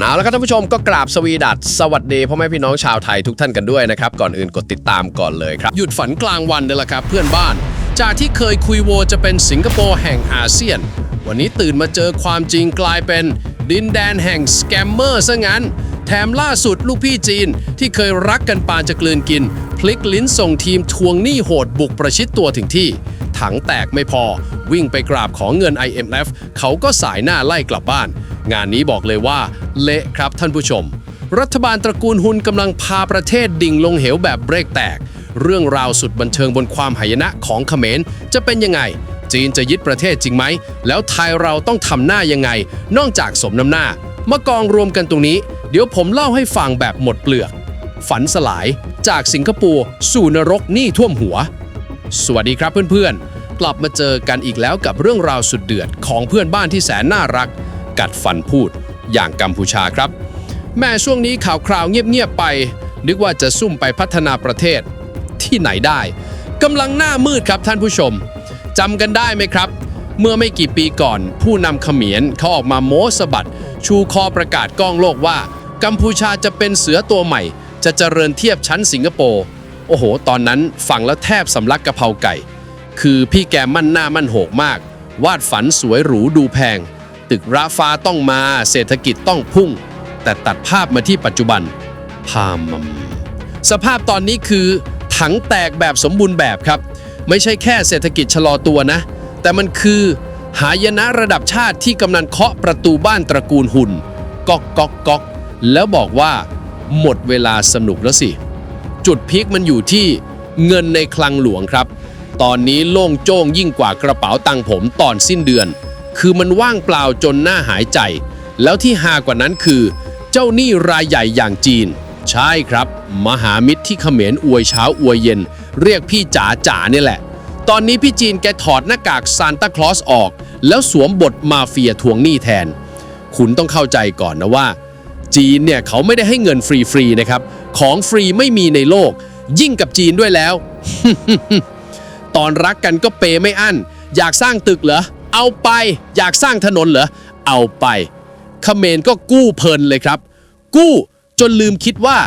เอาละครับท่านผู้ชมก็กราบสวีดัสสวัสดีพ่อแม่พี่น้องชาวไทยทุกท่านกันด้วยนะครับก่อนอื่นกดติดตามก่อนเลยครับ หยุดฝันกลางวันเลยละครับ เพื่อนบ้าน จากที่เคยคุยโวจะเป็นสิงคโปร์แห่งอาเซียน วันนี้ตื่นมาเจอความจริงกลายเป็น ดินแดนแห่งสแกมเมอร์ซะงั้น แถมล่าสุดลูกพี่จีนที่เคยรักกันปานจะกลืนกิน พลิกลิ้นส่งทีมทวงหนี้โหดบุกประชิดตัวถึงที่ ถังแตกไม่พอ วิ่งไปกราบขอเงิน IMF เขาก็สายหน้าไล่กลับบ้าน งานนี้บอกเลยว่า เละครับท่านผู้ชม รัฐบาลตระกูลฮุนกำลังพาประเทศดิ่งลงเหวแบบเบรกแตก เรื่องราวสุดบันเทิงบนความหายนะของเขมรจะเป็นยังไง จีนจะยึดประเทศจริงไหม แล้วไทยเราต้องทำหน้ายังไง นอกจากสมน้ำหน้ามากองรวมกันตรงนี้ เดี๋ยวผมเล่าให้ฟังแบบหมดเปลือก ฝันสลายจากสิงคโปร์สู่นรกหนี้ท่วมหัว สวัสดีครับเพื่อนๆ กลับมาเจอกันอีกแล้วกับเรื่องราวสุดเดือดของเพื่อนบ้านที่แสนน่ารัก กัดฟันพูดอย่างกัมพูชาครับ แม่ช่วงนี้ข่าวคราวเงียบๆไป นึกว่าจะซุ่มไปพัฒนาประเทศ ที่ไหนได้กำลังหน้ามืดครับท่านผู้ชมจำกันได้ไหมครับ เมื่อไม่กี่ปีก่อน ผู้นำเขมรเขาออกมาโม้สะบัด ชูคอประกาศก้องโลกว่า กัมพูชาจะเป็นเสือตัวใหม่ จะเจริญเทียบชั้นสิงคโปร์โอ้โห ตอนนั้นฟังแล้วแทบสำลักกะเพราไก่ คือพี่แกมั่นหน้ามั่นโหกมาก วาดฝันสวยหรูดูแพง ตึกระฟ้าต้องมาเศรษฐกิจต้องพุ่ง แต่ตัดภาพมาที่ปัจจุบันพามมสภาพตอนนี้คือ ถังแตกแบบสมบูรณ์แบบครับ ไม่ใช่แค่เศรษฐกิจชะลอตัวนะ แต่มันคือ หายนะระดับชาติที่กำลังเคาะประตูบ้านตระกูลหุ่นก๊อกก๊อกก๊อกแล้วบอกว่าหมดเวลาสนุกแล้วสิ จุดพีคมันอยู่ที่เงินในคลังหลวงครับ ตอนนี้โล่งโจ้งยิ่งกว่ากระเป๋าตังผมตอนสิ้นเดือน คือมันว่างเปล่าจนหน้าหายใจ แล้วที่ฮากว่านั้นคือ เจ้าหนี้รายใหญ่อย่างจีน ใช่ครับ มหามิตรที่เขมรอวยเช้าอวยเย็น เรียกพี่จ๋าจ๋าเนี่ยแหละ ตอนนี้พี่จีนแกถอดหน้ากากซานตาคลอสออก แล้วสวมบทมาเฟียทวงหนี้แทน คุณต้องเข้าใจก่อนนะว่า จีนเนี่ยเขาไม่ได้ให้เงินฟรีๆนะครับ ของฟรีไม่มีในโลก ยิ่งกับจีนด้วยแล้ว ตอนรักกันก็เปย์ไม่อั้น อยากสร้างตึกเหรอ เอาไปอยากสร้างถนนเหรอ เอาไปเขมรก็กู้เพลินเลยครับ กู้จนลืมคิดว่า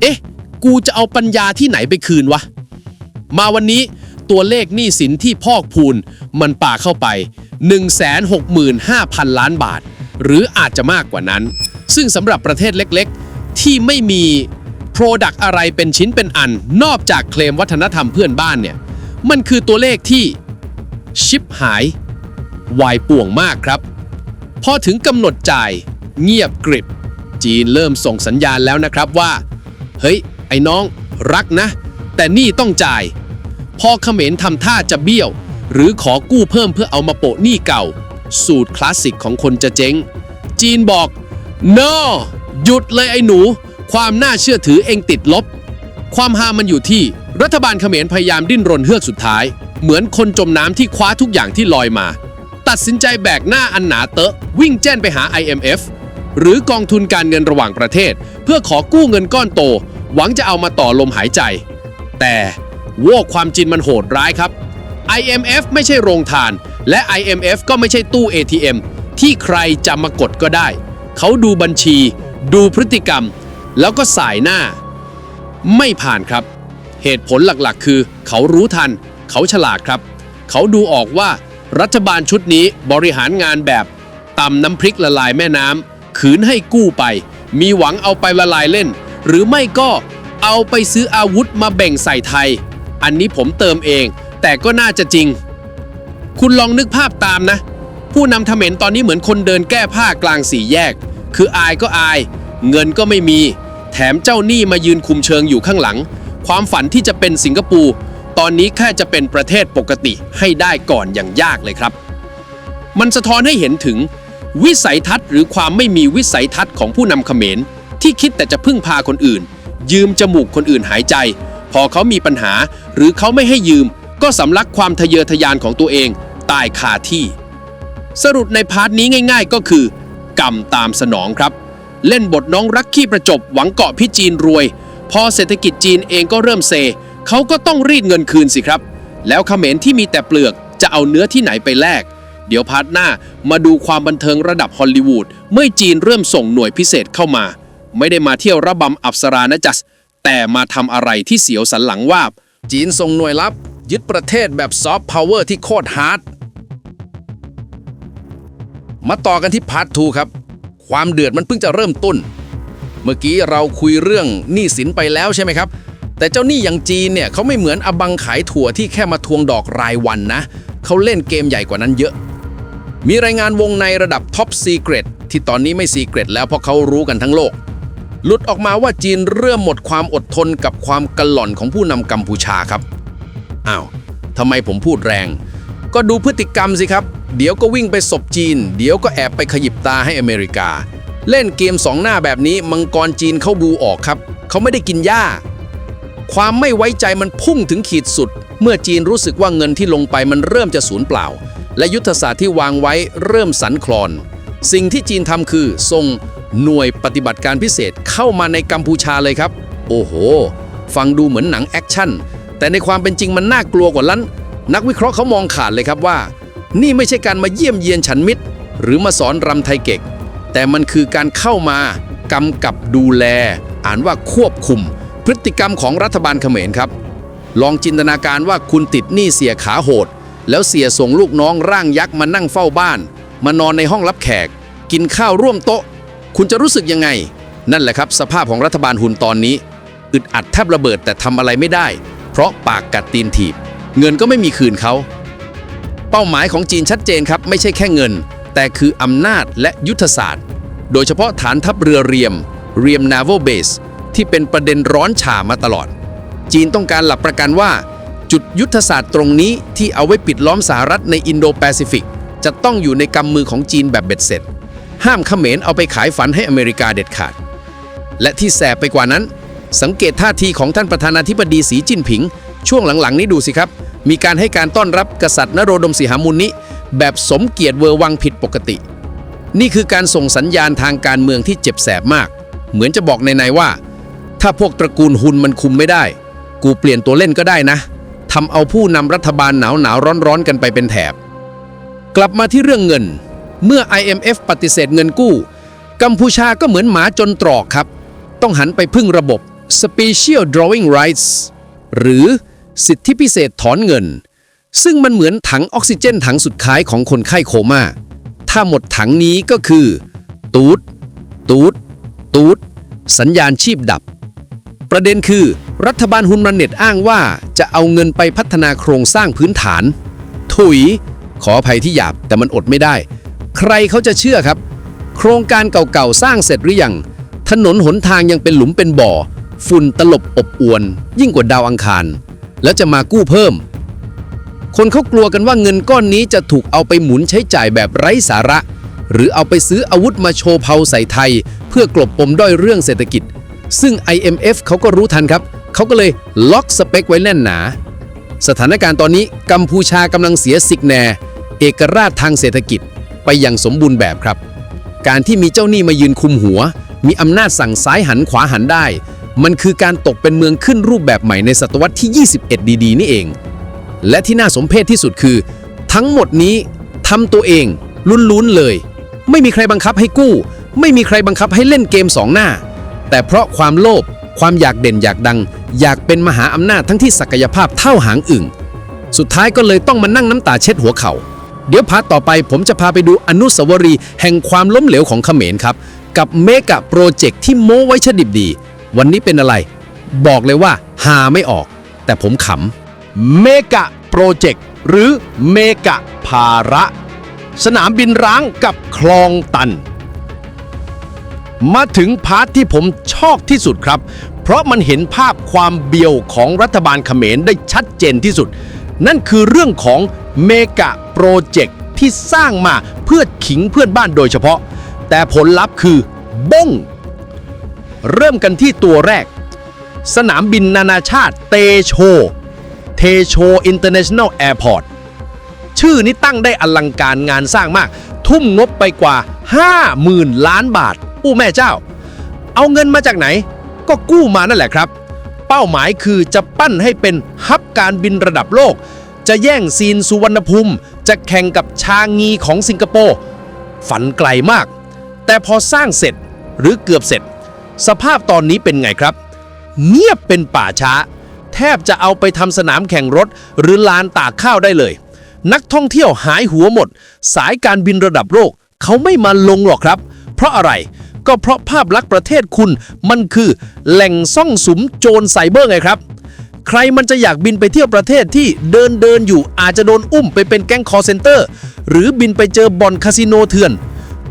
เอ๊ะ กูจะเอาปัญญาที่ไหนไปคืนวะ มาวันนี้ตัวเลขหนี้สินที่พอกพูนมันป่าเข้าไป 165,000 ล้านบาท หรืออาจจะมากกว่านั้น ซึ่งสำหรับประเทศเล็กๆ ที่ไม่มี Product อะไรเป็นชิ้นเป็นอัน นอกจากเคลมวัฒนธรรมเพื่อนบ้านเนี่ย มันคือตัวเลขที่ชิปหาย วายป่วงมากครับ พอถึงกำหนดจ่าย เงียบกริบ จีนเริ่มส่งสัญญาณแล้วนะครับว่า เฮ้ย ไอ้น้องรักนะ แต่นี่ต้องจ่าย พอเขมรทำท่าจะเบี้ยว หรือขอกู้เพิ่มเพื่อเอามาโปะหนี้เก่า สูตรคลาสสิกของคนจะเจ๊ง จีนบอก no หยุดเลยไอ้หนู ความน่าเชื่อถือเองติดลบ ความฮามันอยู่ที่รัฐบาลเขมรพยายามดิ้นรนเฮือกสุดท้าย เหมือนคนจมน้ำที่คว้าทุกอย่างที่ลอยมา ตัดสินใจแบกหน้าอันหนาเตอะ วิ่งแจ้นไปหา IMF หรือกองทุนการเงินระหว่างประเทศ เพื่อขอกู้เงินก้อนโต หวังจะเอามาต่อลมหายใจ แต่โวกความจริงมันโหดร้ายครับ IMF ไม่ใช่โรงทาน และ IMF ก็ไม่ใช่ตู้ ATM ที่ใครจะมากดก็ได้ เขาดูบัญชี ดูพฤติกรรม แล้วก็สายหน้า ไม่ผ่านครับ เหตุผลหลักๆ คือ เขารู้ทัน เขาฉลาดครับ เขาดูออกว่า รัฐบาลชุดนี้บริหารงานแบบตำน้ำพริกละลายแม่น้ำขืนให้กู้ไป มีหวังเอาไปละลายเล่น หรือไม่ก็เอาไปซื้ออาวุธมาแบ่งใส่ไทย อันนี้ผมเติมเอง แต่ก็น่าจะจริง คุณลองนึกภาพตามนะ ผู้นำเขมรตอนนี้เหมือนคนเดินแก้ผ้ากลางสี่แยก คืออายก็อาย เงินก็ไม่มี แถมเจ้าหนี้มายืนคุมเชิงอยู่ข้างหลัง ความฝันที่จะเป็นสิงคโปร์ ตอนนี้แค่จะเป็นประเทศปกติให้ได้ก่อนอย่างยากเลยครับ มันสะท้อนให้เห็นถึง วิสัยทัศน์หรือความไม่มีวิสัยทัศน์ของผู้นำเขมร ที่คิดแต่จะพึ่งพาคนอื่น ยืมจมูกคนอื่นหายใจ พอเขามีปัญหา หรือเขาไม่ให้ยืม ก็สำลักความทะเยอทะยานของตัวเอง ตายคาที่ สรุปในพาร์ทนี้ง่าย ๆ ก็คือ กรรมตามสนองครับ เล่นบทน้องรักขี้ประจบหวังเกาะพี่จีนรวย พอเศรษฐกิจจีนเองก็เริ่มเซ เขาก็ต้องรีดเงินคืนสิครับ แล้วเขมรที่มีแต่เปลือกจะเอาเนื้อที่ไหนไปแลก เดี๋ยวพาร์ทหน้ามาดูความบันเทิงระดับฮอลลีวูดเมื่อจีนเริ่มส่งหน่วยพิเศษเข้ามา ไม่ได้มาเที่ยวระบำอับสรานะจัส แต่มาทำอะไรที่เสียวสันหลังวาบ จีนส่งหน่วยลับ ยึดประเทศแบบซอฟต์พาวเวอร์ที่โคตรฮาร์ดมาต่อกันที่พาร์ท2ครับ ความเดือดมันเพิ่งจะเริ่มต้น เมื่อกี้เราคุยเรื่องหนี้สินไปแล้วใช่ไหมครับ แต่เจ้าหนี้อย่างจีนเนี่ยเขาไม่เหมือนอบังขายถั่วที่แค่มาทวงดอกรายวันนะ เขาเล่นเกมใหญ่กว่านั้นเยอะ มีรายงานวงในระดับท็อปซีเกรตที่ตอนนี้ไม่ซีเกรตแล้วเพราะเขารู้กันทั้งโลก หลุดออกมาว่าจีนเริ่มหมดความอดทนกับความกระหล่อนของผู้นำกัมพูชาครับ อ้าวทำไมผมพูดแรง ก็ดูพฤติกรรมสิครับ เดี๋ยวก็วิ่งไปศพจีน เดี๋ยวก็แอบไปขยิบตาให้อเมริกา เล่นเกมสองหน้าแบบนี้มังกรจีนเขาดูออกครับ เขาไม่ได้กินหญ้า ความไม่ไว้ใจมันพุ่งถึงขีดสุด เมื่อจีนรู้สึกว่าเงินที่ลงไปมันเริ่มจะสูญเปล่า และยุทธศาสตร์ที่วางไว้เริ่มสันคลอน สิ่งที่จีนทำคือส่งหน่วยปฏิบัติการพิเศษเข้ามาในกัมพูชาเลยครับ โอ้โห ฟังดูเหมือนหนังแอคชั่น แต่ในความเป็นจริงมันน่ากลัวกว่านั้น นักวิเคราะห์เขามองขาดเลยครับว่า นี่ไม่ใช่การมาเยี่ยมเยียนฉันมิตร หรือมาสอนรำไทยเก๊กแต่มันคือการเข้ามากำกับดูแล อ่านว่าควบคุม พฤติกรรมของรัฐบาลเขมรครับ ลองจินตนาการว่าคุณติดหนี้เสียขาโหด แล้วเสียส่งลูกน้องร่างยักษ์มานั่งเฝ้าบ้าน มานอนในห้องรับแขก กินข้าวร่วมโต๊ะ คุณจะรู้สึกยังไง นั่นแหละครับ สภาพของรัฐบาลหุนตอนนี้ อึดอัดแทบระเบิดแต่ทำอะไรไม่ได้ เพราะปากกัดตีนถีบ เงินก็ไม่มีคืนเขาเป้าหมายของจีนชัดเจนครับ ไม่ใช่แค่เงิน แต่คืออำนาจและยุทธศาสตร์ โดยเฉพาะฐานทัพเรือเรียม เรียม Naval Base ที่เป็นประเด็นร้อนฉ่ามาตลอด จีนต้องการหลับประกันว่า จุดยุทธศาสตร์ตรงนี้ที่เอาไว้ปิดล้อมสหรัฐในอินโดแปซิฟิก จะต้องอยู่ในกำมือของจีนแบบเบ็ดเสร็จ ห้ามเขมรเอาไปขายฝันให้อเมริกาเด็ดขาด และที่แสบไปกว่านั้น สังเกตท่าทีของท่านประธานาธิบดีสีจิ้นผิง ช่วงหลังๆ นี้ดูสิครับ มีการให้การต้อนรับกษัตริย์นโรดมสีหามุนนิแบบสมเกียรติเวอร์วังผิดปกติ นี่คือการส่งสัญญาณทางการเมืองที่เจ็บแสบมาก เหมือนจะบอกในๆว่า ถ้าพวกตระกูลหุนมันคุมไม่ได้ กูเปลี่ยนตัวเล่นก็ได้นะทำเอาผู้นำรัฐบาลหนาวหนาวร้อนร้อนกันไปเป็นแถบ กลับมาที่เรื่องเงิน เมื่อ IMF ปฏิเสธเงินกู้ กัมพูชาก็เหมือนหมาจนตรอกครับ ต้องหันไปพึ่งระบบ Special Drawing Rights หรือสิทธิพิเศษถอนเงิน ซึ่งมันเหมือนถังออกซิเจนถังสุดท้ายของคนไข้โคม่า ถ้าหมดถังนี้ก็คือ ตูด ตูด ตูด สัญญาณชีพดับ ประเด็นคือ รัฐบาลฮุนมันเน็ตอ้างว่าจะเอาเงินไปพัฒนาโครงสร้างพื้นฐาน ถุย ขออภัยที่หยาบแต่มันอดไม่ได้ ใครเขาจะเชื่อครับ โครงการเก่าๆ สร้างเสร็จหรือยัง ถนนหนทางยังเป็นหลุมเป็นบ่อ ฝุ่นตลบอบอวน ยิ่งกว่าดาวอังคาร แล้วจะมากู้เพิ่ม คนเขากลัวกันว่าเงินก้อนนี้จะถูกเอาไปหมุนใช้จ่ายแบบไร้สาระ หรือเอาไปซื้ออาวุธมาโชว์เผาใส่ไทย เพื่อกลบปมด้อยเรื่องเศรษฐกิจ ซึ่ง IMF เขาก็รู้ทันครับเขาก็เลยล็อกสเปคไว้แน่นหนา สถานการณ์ตอนนี้กัมพูชากำลังเสียสิกแน เอกราชทางเศรษฐกิจไปอย่างสมบูรณ์แบบครับ การที่มีเจ้าหนี้มายืนคุมหัว มีอำนาจสั่งซ้ายหันขวาหันได้ มันคือการตกเป็นเมืองขึ้นรูปแบบใหม่ในศตวรรษที่ 21 ดีๆ นี่เอง และที่น่าสมเพชที่สุดคือ ทั้งหมดนี้ทำตัวเองลุ้นๆเลย ไม่มีใครบังคับให้กู้ ไม่มีใครบังคับให้เล่นเกมสองหน้า แต่เพราะความโลภความอยากเด่นอยากดัง อยากเป็นมหาอำนาจทั้งที่ศักยภาพเท่าหางอึ่ง สุดท้ายก็เลยต้องมานั่งน้ำตาเช็ดหัวเขา่าเดี๋ยวพาร์ทต่อไปผมจะพาไปดูอนุสาวรีย์แห่งความล้มเหลวของเขมรครับ กับเมกะโปรเจกต์ที่โม้ไว้ชดิบดี วันนี้เป็นอะไร บอกเลยว่าหาไม่ออก แต่ผมขำเมกะโปรเจกต์หรือเมกะภาระ สนามบินร้างกับคลองตัน มาถึงพาร์ทที่ผมชอบที่สุดครับ เพราะมันเห็นภาพความเบียวของรัฐบาลเขมรได้ชัดเจนที่สุด นั่นคือเรื่องของเมกะโปรเจกต์ที่สร้างมาเพื่อขิงเพื่อนบ้านโดยเฉพาะ แต่ผลลัพธ์คือบ้ง เริ่มกันที่ตัวแรก สนามบินนานาชาติเตโช เทโชอินเตอร์เนชั่นแนลแอร์พอร์ตชื่อนี้ตั้งได้อลังการงานสร้างมาก ทุ่มงบไปกว่า 50,000 ล้านบาท อู้แม่เจ้า เอาเงินมาจากไหน ก็กู้มานั่นแหละครับ เป้าหมายคือจะปั้นให้เป็นฮับการบินระดับโลก จะแย่งซีนสุวรรณภูมิ จะแข่งกับชางีของสิงคโปร์ฝันไกลมาก แต่พอสร้างเสร็จหรือเกือบเสร็จ สภาพตอนนี้เป็นไงครับ เงียบเป็นป่าช้า แทบจะเอาไปทำสนามแข่งรถ หรือลานตากข้าวได้เลย นักท่องเที่ยวหายหัวหมด สายการบินระดับโลกเขาไม่มาลงหรอกครับ เพราะอะไร ก็เพราะภาพลักษณ์ประเทศคุณ มันคือแหล่งซ่องสุมโจรไซเบอร์ไงครับ ใครมันจะอยากบินไปเที่ยวประเทศที่เดินเดินอยู่อาจจะโดนอุ้มไปเป็นแก๊งคอร์เซนเตอร์ หรือบินไปเจอบ่อนคาสิโนเถื่อน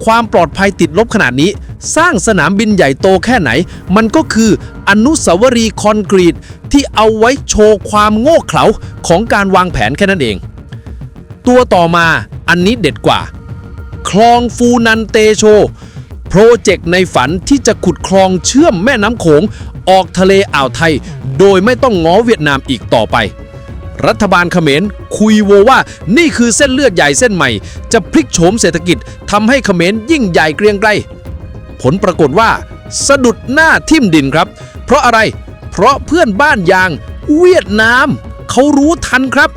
ความปลอดภัยติดลบขนาดนี้ สร้างสนามบินใหญ่โตแค่ไหน มันก็คืออนุสาวรีย์คอนกรีตที่เอาไว้โชว์ความโง่เขลาของการวางแผนแค่นั้นเอง ตัวต่อมาอันนี้เด็ดกว่า คลองฟูนันเตโช โปรเจกต์ในฝันที่จะขุดคลองเชื่อมแม่น้ำโขงออกทะเลอ่าวไทย โดยไม่ต้องง้อเวียดนามอีกต่อไป รัฐบาลเขมรคุยโวว่านี่คือเส้นเลือดใหญ่เส้นใหม่ จะพลิกโฉมเศรษฐกิจทำให้เขมรยิ่งใหญ่เกรียงไกรผลปรากฏว่า สะดุดหน้าทิ่มดินครับ เพราะอะไร เพราะเพื่อนบ้านอย่างเวียดนามเขารู้ทันครับ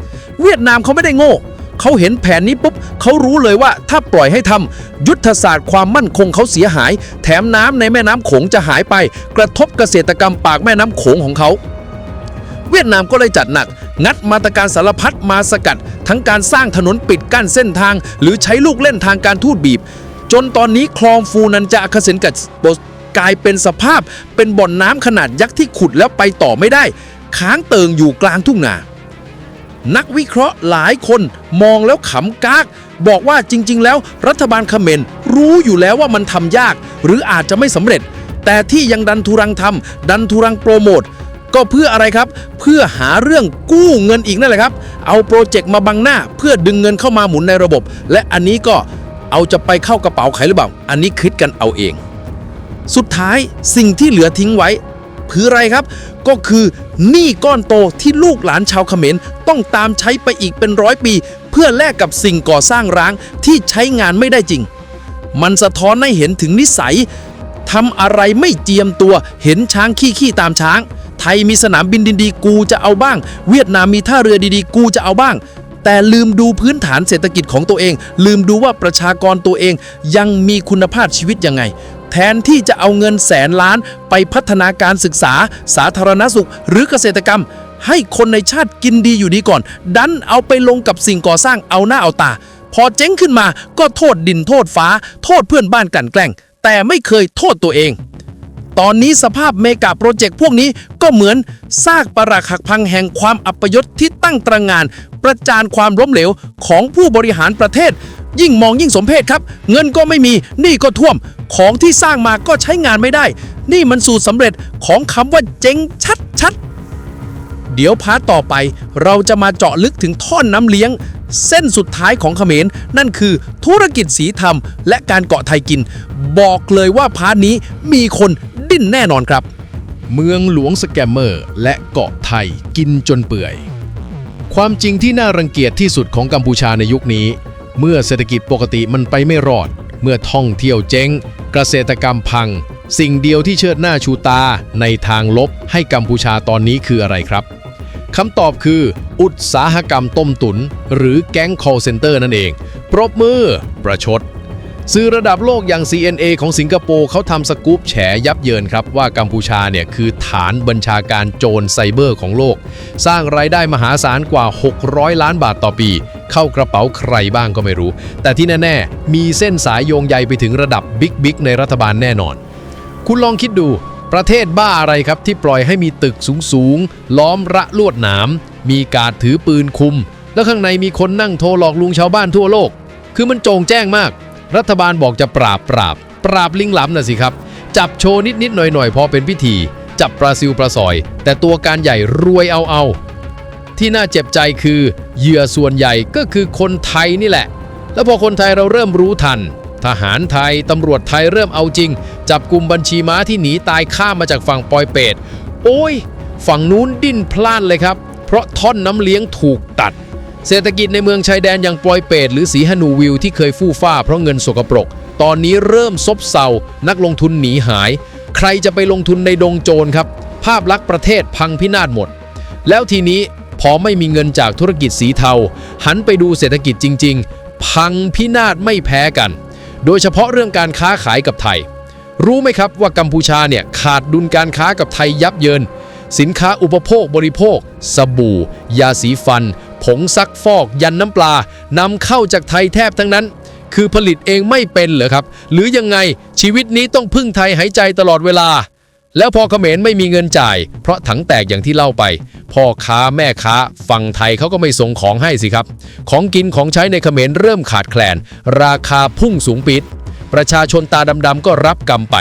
เวียดนามเขาไม่ได้โง่ เขาเห็นแผนนี้ปุ๊บเขารู้เลยว่าถ้าปล่อยให้ทำยุทธศาสตร์ความมั่นคงเขาเสียหาย แถมน้ำในแม่น้ำโขงจะหายไป กระทบเกษตรกรรมปากแม่น้ำโขงของเขาเวียดนามก็เลยจัดหนัก งัดมาตรการสารพัดมาสกัด ทั้งการสร้างถนนปิดกั้นเส้นทาง หรือใช้ลูกเล่นทางการทูตบีบ จนตอนนี้คลองฟูนันจะอาคเซนกัดกลายเป็นสภาพ เป็นบ่อนน้ำขนาดยักษ์ที่ขุดแล้วไปต่อไม่ได้ ค้างเติงอยู่กลางทุ่งนา นักวิเคราะห์หลายคนมองแล้วขำกาก บอกว่าจริง ๆ แล้วรัฐบาลเขมรรู้อยู่แล้วว่ามันทำยาก หรืออาจจะไม่สำเร็จ แต่ที่ยังดันทุรังทำดันทุรังโปรโมทก็เพื่ออะไรครับ เพื่อหาเรื่องกู้เงินอีกนั่นแหละครับ เอาโปรเจกต์มาบังหน้า เพื่อดึงเงินเข้ามาหมุนในระบบ และอันนี้ก็เอาจะไปเข้ากระเป๋าใครหรือเปล่า อันนี้คิดกันเอาเอง สุดท้ายสิ่งที่เหลือทิ้งไว้คืออะไรครับ ก็คือหนี้ก้อนโตที่ลูกหลานชาวเขมรต้องตามใช้ไปอีกเป็นร้อยปี เพื่อแลกกับสิ่งก่อสร้างร้างที่ใช้งานไม่ได้จริง มันสะท้อนให้เห็นถึงนิสัยทำอะไรไม่เจียมตัวเห็นช้างขี้ขี้ตามช้าง ไทยมีสนามบินดีๆกูจะเอาบ้าง เวียดนามมีท่าเรือดีๆ กูจะเอาบ้าง แต่ลืมดูพื้นฐานเศรษฐกิจของตัวเอง ลืมดูว่าประชากรตัวเองยังมีคุณภาพชีวิตยังไง แทนที่จะเอาเงินแสนล้านไปพัฒนาการศึกษา สาธารณสุข หรือเกษตรกรรม ให้คนในชาติกินดีอยู่ดีก่อน ดันเอาไปลงกับสิ่งก่อสร้างเอาหน้าเอาตา พอเจ๊งขึ้นมาก็โทษดินโทษฟ้า โทษเพื่อนบ้านกลั่นแกล้ง แต่ไม่เคยโทษตัวเอง ตอนนี้สภาพเมกะโปรเจกต์พวกนี้ก็เหมือนซากปรักหักพังแห่งความอัปยศที่ตั้งตระงาน ประจานความล้มเหลวของผู้บริหารประเทศ ยิ่งมองยิ่งสมเพศครับ เงินก็ไม่มีหนี้ก็ท่วม ของที่สร้างมาก็ใช้งานไม่ได้ นี่มันสูตรสำเร็จของคำว่าเจ๊งชัดๆ เดี๋ยวพาร์ทต่อไป เราจะมาเจาะลึกถึงท่อนน้ำเลี้ยง เส้นสุดท้ายของเขมร นั่นคือธุรกิจสีธรรม และการเกาะไทยกิน บอกเลยว่าพาร์ทนี้มีคนดิ้นแน่นอนครับ เมืองหลวงสแกมเมอร์ และเกาะไทยกินจนเปื่อย ความจริงที่น่ารังเกียจที่สุดของกัมพูชาในยุคนี้ เมื่อเศรษฐกิจปกติมันไปไม่รอด เมื่อท่องเที่ยวเจ๊ง เกษตรกรรมพัง สิ่งเดียวที่เชิดหน้าชูตาในทางลบให้กัมพูชาตอนนี้คืออะไรครับคำตอบคือ อุตสาหกรรมต้มตุน หรือแก๊ง call center นั่นเอง ปรบมือ ประชด สื่อระดับโลกอย่าง CNA ของสิงคโปร์เขาทำสกู๊ปแฉยับเยินครับ ว่ากัมพูชาเนี่ยคือฐานบัญชาการโจรไซเบอร์ของโลก สร้างรายได้มหาศาลกว่า 600 ล้านบาทต่อปี เข้ากระเป๋าใครบ้างก็ไม่รู้ แต่ที่แน่ ๆ มีเส้นสายโยงใยไปถึงระดับบิ๊กบิ๊กในรัฐบาลแน่นอน คุณลองคิดดู ประเทศบ้าอะไรครับที่ปล่อยให้มีตึกสูงๆล้อมระลวดหนามมีการถือปืนคุม แล้วข้างในมีคนนั่งโทรหลอกลุงชาวบ้านทั่วโลก คือมันโจงแจ้งมาก รัฐบาลบอกจะปราบปราบ ปราบลิงหล้ำน่ะสิครับ จับโชว์นิดๆหน่อยๆพอเป็นพิธี จับปลาซิวปลาซอย แต่ตัวการใหญ่รวยเอาเอา ที่น่าเจ็บใจคือเหยื่อส่วนใหญ่ก็คือคนไทยนี่แหละ แล้วพอคนไทยเราเริ่มรู้ทัน ทหารไทยตำรวจไทยเริ่มเอาจริง จับกลุ่มบัญชีม้าที่หนีตายข้ามมาจากฝั่งปอยเปตโอ้ย ฝั่งนู้นดิ้นพล่านเลยครับ เพราะท่อนน้ำเลี้ยงถูกตัด เศรษฐกิจในเมืองชายแดนอย่างปอยเปตหรือสีฮนูวิวที่เคยฟู่ฟ้าเพราะเงินสกปรก ตอนนี้เริ่มซบเซา นักลงทุนหนีหาย ใครจะไปลงทุนในดงโจรครับ ภาพลักษณ์ประเทศพังพินาศหมด แล้วทีนี้พอไม่มีเงินจากธุรกิจสีเทา หันไปดูเศรษฐกิจจริง ๆ พังพินาศไม่แพ้กัน โดยเฉพาะเรื่องการค้าขายกับไทย รู้ไหมครับว่ากัมพูชาเนี่ยขาดดุลการค้ากับไทยยับเยินสินค้าอุปโภคบริโภค สบู่ ยาสีฟัน ผงซักฟอกยันน้ำปลานำเข้าจากไทยแทบทั้งนั้น คือผลิตเองไม่เป็นเหรอครับ หรือยังไงชีวิตนี้ต้องพึ่งไทยหายใจตลอดเวลา แล้วพอเขมรไม่มีเงินจ่าย เพราะถังแตกอย่างที่เล่าไป พ่อค้าแม่ค้าฝั่งไทยเขาก็ไม่ส่งของให้สิครับ ของกินของใช้ในเขมรเริ่มขาดแคลน ราคาพุ่งสูงปิดประชาชนตาดำๆก็รับกรรมไป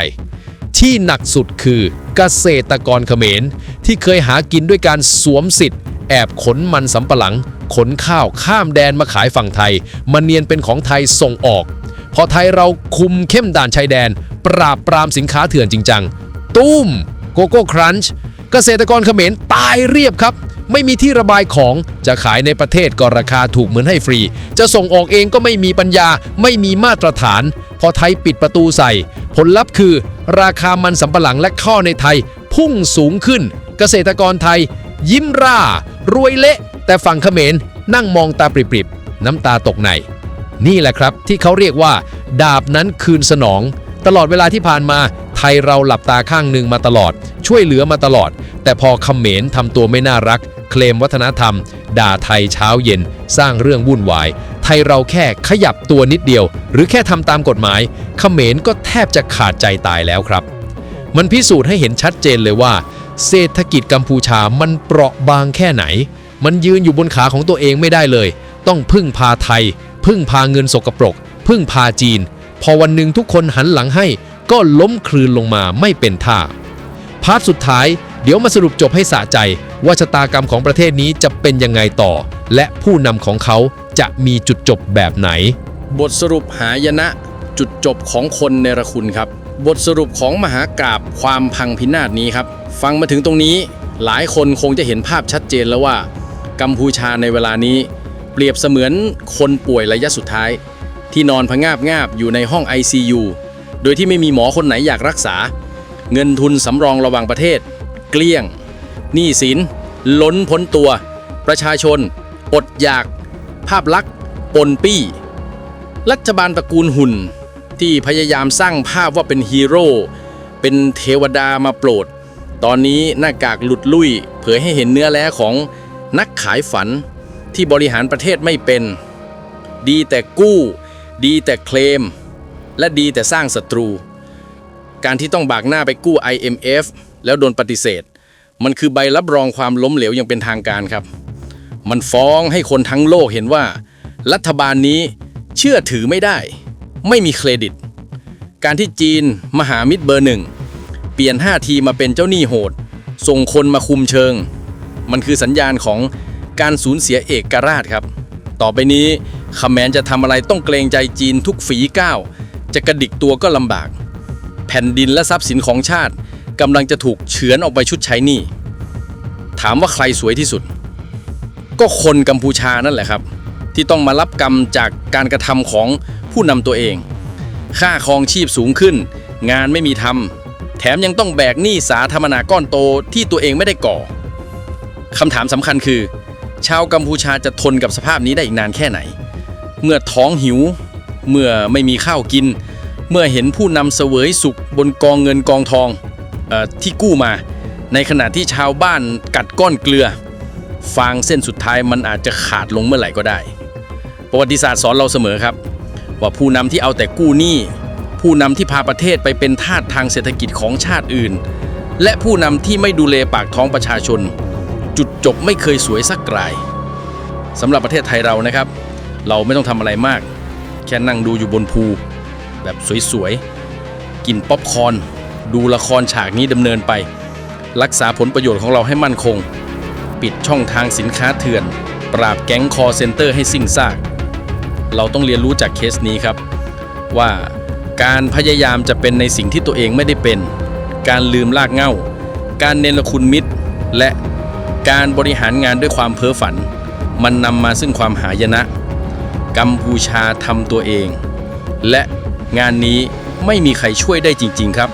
ที่หนักสุดคือเกษตรกรเขมร ที่เคยหากินด้วยการสวมสิทธิ์ แอบขนมันสำปะหลัง ขนข้าวข้ามแดนมาขายฝั่งไทยมาเนียนเป็นของไทยส่งออก พอไทยเราคุมเข้มด่านชายแดน ปราบปรามสินค้าเถื่อนจริงจังตุ้มโกโก้ครันช์เกษตรกรเขมรตายเรียบครับ ไม่มีที่ระบายของ จะขายในประเทศก็ราคาถูกเหมือนให้ฟรี จะส่งออกเองก็ไม่มีปัญญา ไม่มีมาตรฐาน พอไทยปิดประตูใส่ ผลลัพธ์คือ ราคามันสำปะหลังและข้าวในไทย พุ่งสูงขึ้น เกษตรกรไทย ยิ้มร่า รวยเละ แต่ฝั่งเขมรนั่งมองตาปริบๆ น้ำตาตกใน นี่แหละครับที่เขาเรียกว่า ดาบนั้นคืนสนอง ตลอดเวลาที่ผ่านมาไทยเราหลับตาข้างหนึ่งมาตลอด ช่วยเหลือมาตลอด แต่พอเขมรทำตัวไม่น่ารัก เคลมวัฒนธรรม ด่าไทยเช้าเย็น สร้างเรื่องวุ่นวาย ไทยเราแค่ขยับตัวนิดเดียว หรือแค่ทำตามกฎหมายเขมรก็แทบจะขาดใจตายแล้วครับ มันพิสูจน์ให้เห็นชัดเจนเลยว่า เศรษฐกิจกัมพูชามันเปราะบางแค่ไหน มันยืนอยู่บนขาของตัวเองไม่ได้เลย ต้องพึ่งพาไทย พึ่งพาเงินสกปรก พึ่งพาจีน พอวันหนึ่งทุกคนหันหลังให้ ก็ล้มคลืนลงมาไม่เป็นท่าพาร์ทสุดท้าย เดี๋ยวมาสรุปจบให้สะใจ ว่าชะตากรรมของประเทศนี้จะเป็นยังไงต่อ และผู้นำของเขาจะมีจุดจบแบบไหน บทสรุปหายนะ จุดจบของคนเนระคุณครับ บทสรุปของมหากราบความพังพินาศนี้ครับ ฟังมาถึงตรงนี้หลายคนคงจะเห็นภาพชัดเจนแล้วว่า กัมพูชาในเวลานี้ เปรียบเสมือนคนป่วยระยะสุดท้าย ที่นอนพงาบงาบอยู่ในห้อง ICU โดยที่ไม่มีหมอคนไหนอยากรักษา เงินทุนสำรองระหว่างประเทศ เกลี้ยง หนี้สิน ล้นพ้นตัว ประชาชน อดอยาก ภาพลักษณ์ปนปี้ รัฐบาลตระกูลหุ่น ที่พยายามสร้างภาพว่าเป็นฮีโร่ เป็นเทวดามาโปรด ตอนนี้หน้ากากหลุดลุ่ย เผยให้เห็นเนื้อแล้ของนักขายฝันที่บริหารประเทศไม่เป็น ดีแต่กู้ ดีแต่เคลม และดีแต่สร้างศัตรู การที่ต้องบากหน้าไปกู้ IMF แล้วโดนปฏิเสธ มันคือใบรับรองความล้มเหลวอย่างเป็นทางการครับ มันฟ้องให้คนทั้งโลกเห็นว่า รัฐบาลนี้เชื่อถือไม่ได้ ไม่มีเครดิต การที่จีน มหามิตรเบอร์หนึ่ง เปลี่ยนท่าทีมาเป็นเจ้าหนี้โหด ส่งคนมาคุมเชิง มันคือสัญญาณของการสูญเสียเอกราชครับ ต่อไปนี้เขมรจะทำอะไรต้องเกรงใจจีนทุกฝีก้าว จะกระดิกตัวก็ลำบาก แผ่นดินและทรัพย์สินของชาติ กำลังจะถูกเฉือนออกไปชุดใช้หนี้ ถามว่าใครสวยที่สุด ก็คนกัมพูชานั่นแหละครับ ที่ต้องมารับกรรมจากการกระทำของผู้นำตัวเอง ค่าครองชีพสูงขึ้น งานไม่มีทำแถมยังต้องแบกหนี้สาธารณะก้อนโตที่ตัวเองไม่ได้ก่อคำถามสำคัญคือ ชาวกัมพูชาจะทนกับสภาพนี้ได้อีกนานแค่ไหน เมื่อท้องหิว เมื่อไม่มีข้าวกิน เมื่อเห็นผู้นำเสวยสุขบนกองเงินกองทอง ที่กู้มา ในขณะที่ชาวบ้านกัดก้อนเกลือ ฟางเส้นสุดท้ายมันอาจจะขาดลงเมื่อไหร่ก็ได้ ประวัติศาสตร์สอนเราเสมอครับ ว่าผู้นำที่เอาแต่กู้หนี้ผู้นำที่พาประเทศไปเป็นทาสทางเศรษฐกิจของชาติอื่น และผู้นำที่ไม่ดูแลปากท้องประชาชน จุดจบไม่เคยสวยสักรายสำหรับประเทศไทยเรานะครับ เราไม่ต้องทำอะไรมาก แค่นั่งดูอยู่บนภู แบบสวยๆ กินป๊อปคอร์น ดูละครฉากนี้ดำเนินไป รักษาผลประโยชน์ของเราให้มั่นคง ปิดช่องทางสินค้าเถื่อน ปราบแก๊งคอเซนเตอร์ให้สิ้นซาก เราต้องเรียนรู้จากเคสนี้ครับ ว่าการพยายามจะเป็นในสิ่งที่ตัวเองไม่ได้เป็น การลืมลากเง้าการเนรคุณมิตร และการบริหารงานด้วยความเพ้อฝัน มันนำมาซึ่งความหายนะ กัมพูชาทำตัวเอง และงานนี้ไม่มีใครช่วยได้จริง ๆ ครับ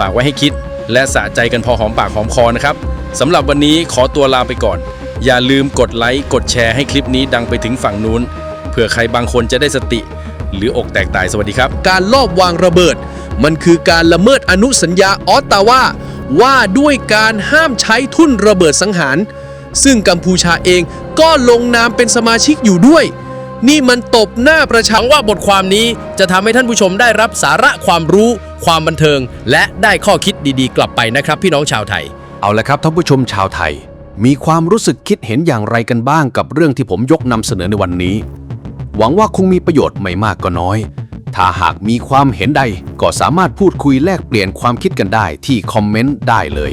ฝากไว้ให้คิด และสะใจกันพอหอมปากหอมคอนะครับสำหรับวันนี้ขอตัวลาไปก่อน อย่าลืมกดไลค์กดแชร์ให้คลิปนี้ดังไปถึงฝั่งนู้นเผื่อใครบางคนจะได้สติ หรืออกแตกตายสวัสดีครับ การลอบวางระเบิด มันคือการละเมิดอนุสัญญาออตตาวาว่าด้วยการห้ามใช้ทุ่นระเบิดสังหาร ซึ่งกัมพูชาเองก็ลงนามเป็นสมาชิกอยู่ด้วย นี่มันตบหน้าประชาว่าบทความนี้จะทำให้ท่านผู้ชมได้รับสาระความรู้ ความบันเทิง และได้ข้อคิดดีๆ กลับไปนะครับ พี่น้องชาวไทย เอาละครับท่านผู้ชมชาวไทย มีความรู้สึกคิดเห็นอย่างไรกันบ้างกับเรื่องที่ผมยกนำเสนอในวันนี้ หวังว่าคงมีประโยชน์ไม่มากก็น้อย ถ้าหากมีความเห็นใดก็สามารถพูดคุยแลกเปลี่ยนความคิดกันได้ที่คอมเมนต์ได้เลย